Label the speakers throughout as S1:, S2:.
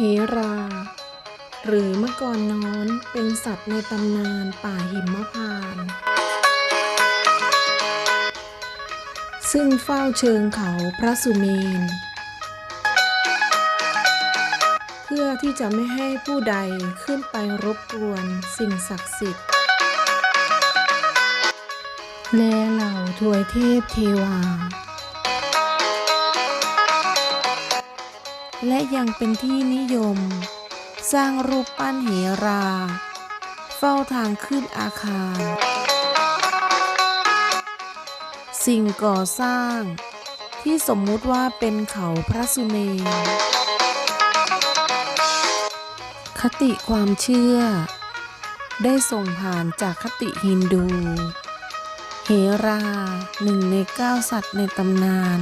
S1: เหรา หรือมะกรน้อนเป็นสัตว์ในตำนานป่าหิมพานต์ซึ่งเฝ้าเชิงเขาพระสุเมน เพื่อที่จะไม่ให้ผู้ใดขึ้นไปรบกวนสิ่งศักดิ์สิทธิ์ และเหล่าทวยเทพเทวา และยังเป็นที่นิยม สร้างรูปปั้นเหรา เฝ้าทางขึ้นอาคาร สิ่งก่อสร้าง ที่สมมุติว่าเป็นเขาพระสุเมนคติความเชื่อ ได้ส่งผ่านจากคติฮินดูเหราหนึ่งในเก้าสัตว์ในตำนาน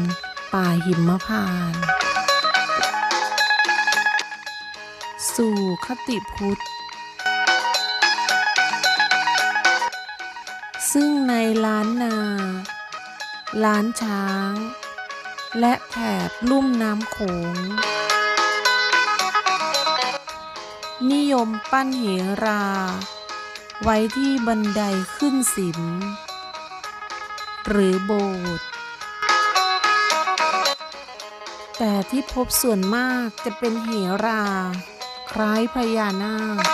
S1: ป่าหิมพานต์ สู่คติพุทธ ซึ่งในล้านนา ล้านช้าง และแถบลุ่มน้ำโขง นิยมปั้นเหรา ไว้ที่บันไดขึ้นสิม หรือโบสถ์แต่ที่พบส่วนมากจะเป็นเหรา คล้ายพญานาค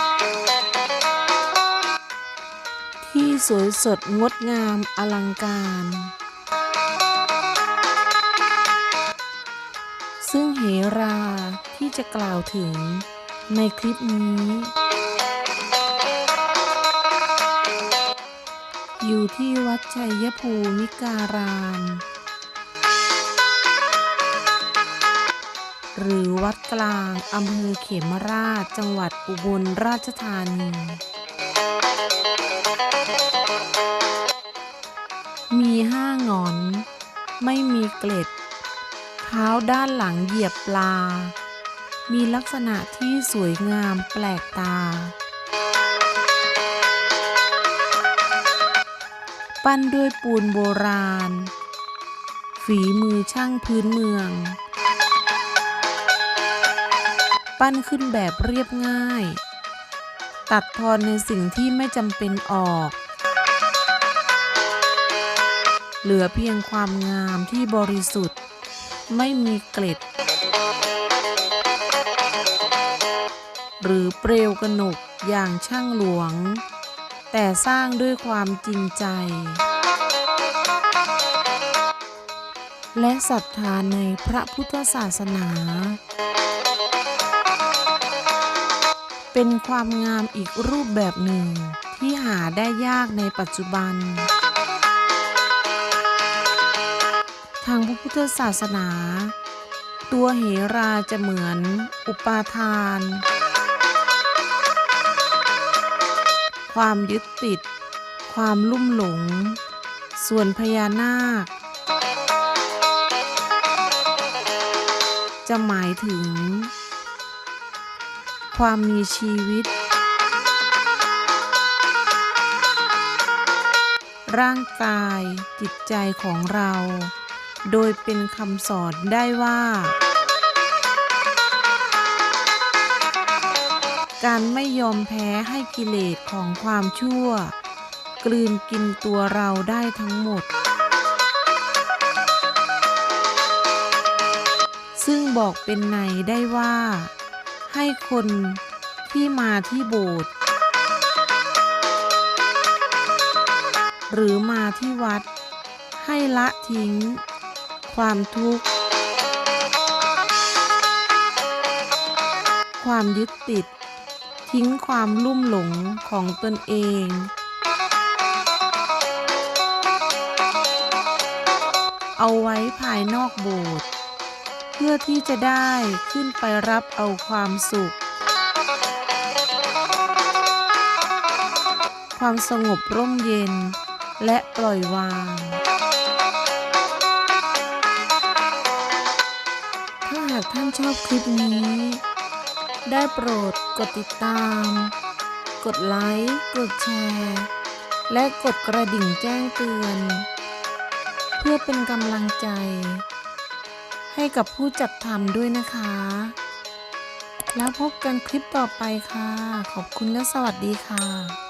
S1: ที่สวยสดงดงามอลังการ ซึ่งเหราที่จะกล่าวถึงในคลิปนี้ อยู่ที่วัดชัยภูมิการาม หรือวัดกลางอำเภอเขมราช จังหวัดอุบลราชธานี มีห้างอน ไม่มีเกล็ด เท้าด้านหลังเหยียบปลา มีลักษณะที่สวยงามแปลกตา ปั้นด้วยปูนโบราณ ฝีมือช่างพื้นเมือง ปั้นขึ้นแบบเรียบง่าย ตัดทอนในสิ่งที่ไม่จำเป็นออก เหลือเพียงความงามที่บริสุทธิ์ ไม่มีเกล็ด หรือเปลวกนกอย่างช่างหลวง แต่สร้างด้วยความจริงใจ และศรัทธาในพระพุทธศาสนา เป็นความงามอีกรูปแบบหนึ่ง ที่หาได้ยากในปัจจุบัน ทางพระพุทธศาสนา ตัวเหราจะเหมือนอุปาทาน ความยึดติด ความลุ่มหลง ส่วนพญานาค จะหมายถึง ความมีชีวิต ร่างกายจิตใจของเรา โดยเป็นคำสอนได้ว่า การไม่ยอมแพ้ให้กิเลสของความชั่ว กลืนกินตัวเราได้ทั้งหมดซึ่งบอกเป็นในได้ว่า ให้คนที่มาที่โบสถ์หรือมาที่วัด ให้ละทิ้ง ความทุกข์ ความยึดติด ทิ้งความลุ่มหลงของตนเอง เอาไว้ภายนอกโบสถ์ เพื่อที่จะได้ขึ้นไปรับเอาความสุข ความสงบร่มเย็น และปล่อยวาง ถ้าหากท่านชอบคลิปนี้ ได้โปรดกดติดตาม กดไลค์ กดแชร์ และกดกระดิ่งแจ้งเตือน เพื่อเป็นกำลังใจ ให้กับผู้จัดทำด้วยนะคะ แล้วพบกันคลิปต่อไปค่ะ ขอบคุณและสวัสดีค่ะ